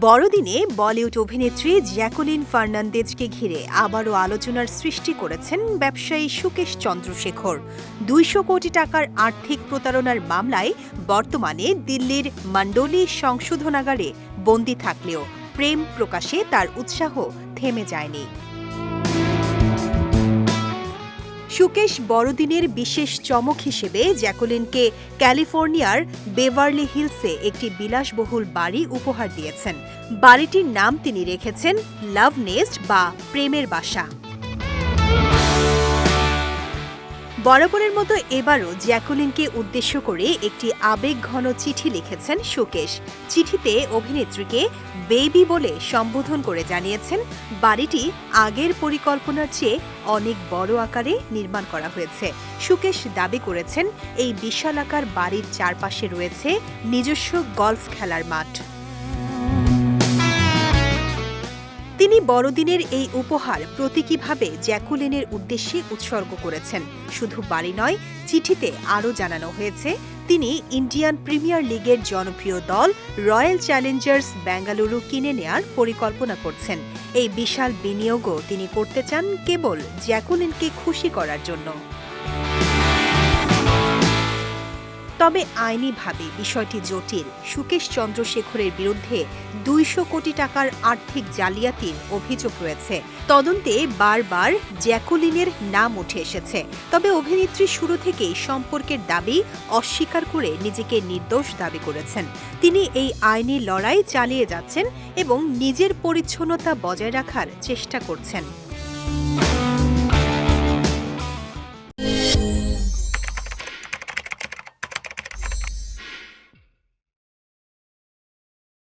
বড়দিনে বলিউড অভিনেত্রী জ্যাকুলিন ফার্নান্দেজকে ঘিরে আবারও আলোচনার সৃষ্টি করেছেন ব্যবসায়ী সুকেশ চন্দ্রশেখর। দুইশো কোটি টাকার আর্থিক প্রতারণার মামলায় বর্তমানে দিল্লির মন্ডলী সংশোধনাগারে বন্দী থাকলেও প্রেম প্রকাশে তার উৎসাহ থেমে যায়নি। সুকেশ বড়দিনের বিশেষ চমক হিসেবে জ্যাকুলিনকে ক্যালিফোর্নিয়ার বেভারলি হিলসে একটি বিলাসবহুল বাড়ি উপহার দিয়েছেন। বাড়িটির নাম তিনি রেখেছেন লাভ নেস্ট বা প্রেমের বাসা। বরাবরের মতো এবারও জ্যাকুলিনকে উদ্দেশ্য করে একটি আবেগঘন চিঠি লিখেছেন সুকেশ। চিঠিতে অভিনেত্রীকে বেবি বলে সম্বোধন করে জানিয়েছেন, বাড়িটি আগের পরিকল্পনার চেয়ে অনেক বড় আকারে নির্মাণ করা হয়েছে। সুকেশ দাবি করেছেন, এই বিশালাকার বাড়ির চারপাশে রয়েছে নিজস্ব গলফ খেলার মাঠ। তিনি বড়দিনের এই উপহার প্রতীকীভাবে জ্যাকুলিনের উদ্দেশ্যে উৎসর্গ করেছেন। শুধু বাড়ি নয়, চিঠিতে আরও জানানো হয়েছে, তিনি ইন্ডিয়ান প্রিমিয়ার লিগের জনপ্রিয় দল রয়্যাল চ্যালেঞ্জার্স বেঙ্গালুরু কিনে নেয়ার পরিকল্পনা করছেন। এই বিশাল বিনিয়োগও তিনি করতে চান কেবল জ্যাকুলিনকে খুশি করার জন্য। তবে আইনিভাবে বিষয়টি জটিল। সুকেশ চন্দ্রশেখরের বিরুদ্ধে দুইশো কোটি টাকার আর্থিক জালিয়াতির অভিযোগ রয়েছে। তদন্তে বারবার জ্যাকুলিনের নাম উঠে এসেছে। তবে অভিনেত্রী শুরু থেকেই সম্পর্কের দাবি অস্বীকার করে নিজেকে নির্দোষ দাবি করেছেন। তিনি এই আইনি লড়াই চালিয়ে যাচ্ছেন এবং নিজের পরিচ্ছন্নতা বজায় রাখার চেষ্টা করছেন।